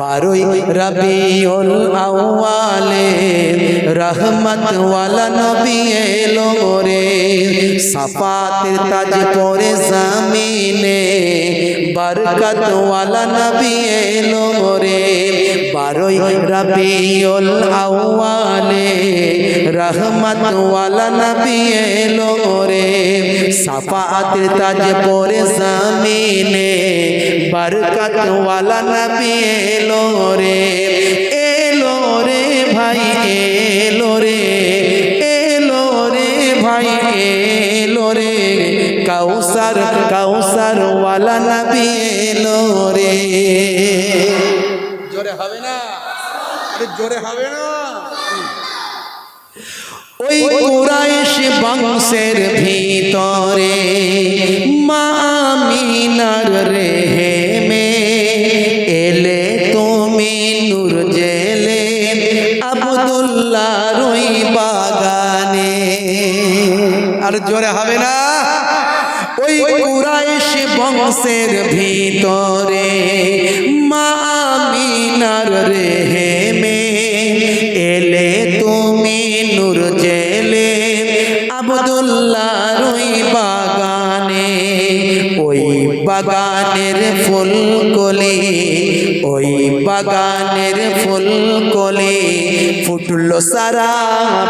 বারোই রবিউল আউয়ালে রহমত ওয়ালা নবী এলো রে। সাফাতের তাজ পরে জামিনে বরকত ওয়ালা নবী এলো রে। বারোই রবিউল আউয়ালে রহমত ওয়ালা নবী এলো রে। সাফাতের তাজ পরে জামিনে বরকত ওয়ালা নবী এলো রে এলো রে ভাই এলো রে এলো রে ভাই এলো রে। কাউসার কাউসার ওয়ালা নবী এলো রে। জোরে হবে না? আরে জোরে হবে না। ওই কুরাইশ বংশের ভিতরে মামিনার রেহে মে আবদুল্লাহ রই বাগানে। আর জোরে হবে না? ওই কুরাইশ বংশের ভিতরে মামিনার রেহে মে এলে তুমি নূর জেলে। আবদুল্লাহ রই বাগানে, ওই বাগানের ফুল কলি ওই বাগানের ফুল কলি ফুটলো সারা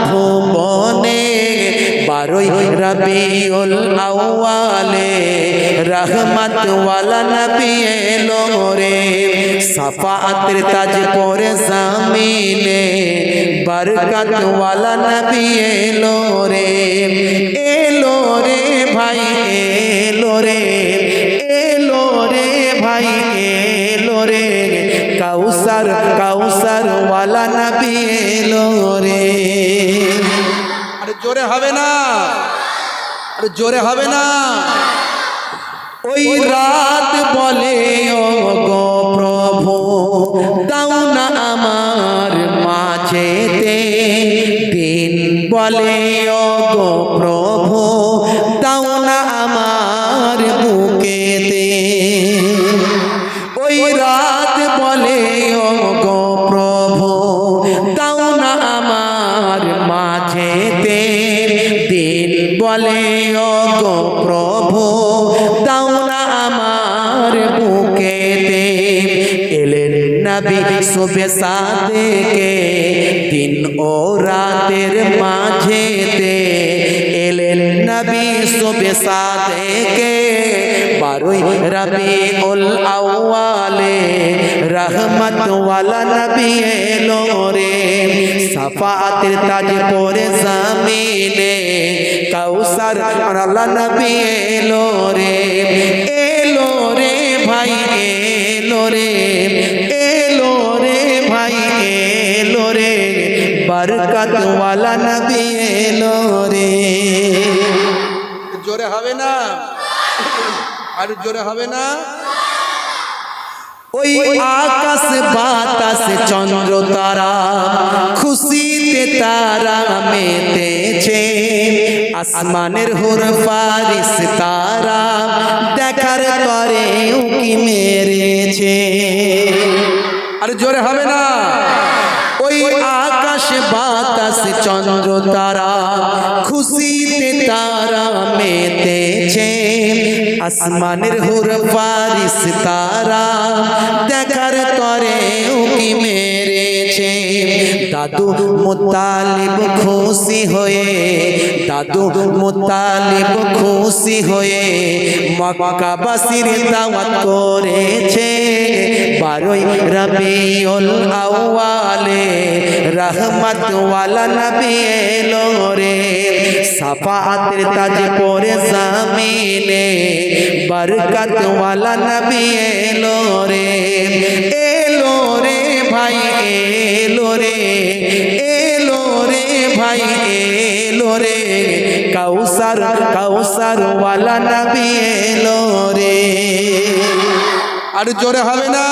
ভুবনে। বারোই রবিউল আউয়ালে রহমত ওয়ালা নবী এলো রে। সাফাতের তাজ পরে জামিনে বরকত ওয়ালা নবী এলো রে। এলো রে ভাই, এলো রে। কাউসার কাউসার ওয়ালা নবী এলো রে। আরে জোরে হবে না। আরে জোরে হবে না। ওই রাত বলে ও গো প্রভু দাও না আমার মাঝেতে। দিন বলে বলে ও গো প্রভু, দাও না আমার বুকেতে। এলেন নবী সুবে সাদেকে, দিন ও রাতের মাঝেতে। এলেন নবী সুবে সাদেকে, বারোই রবি উল আউয়ালে। রহমত ওয়ালা নবী এলো রে, সাফাতের তাজ পরে জামিনে। কাউসার আল্লাহ নবী এলো রে এলো রে ভাই এলো রে এলো রে ভাই এলো রে। বরকত ওয়ালা নবী এলো রে। জোরে হবে না? আর জোরে হবে না? ওই আকাশ বাতাস চন্দ্র তারা খুশিতে তারা মেতেছে। আসমানের হুর ফারিস তারা দেখার করে উকি মেরেছে। আরে জোরে হবে না। ওই আকাশ বাতাস চন্দ্র তারা খুশিতে তারা মেতেছে। আসমানের হুর ফারিস তারা দেখার তরে উকি মেরেছে। দাদু মুতালিব খুশি হয়ে, দাদু মুতালিব খুশি হয়ে মক্কাবাসীর দাওয়াত করেছে। বারোই রবিউল আউয়ালে রহমত ওয়ালা নবী এলো রে সাফাতের তাজ পরে জামিনে বরকত ওয়ালা নবী এলো রে। এলো রে ভাই, এলো রে। ভাই এলো রে। কাউসার কাউসার ওয়ালা নবী এলো রে। আর জোরে হবে না।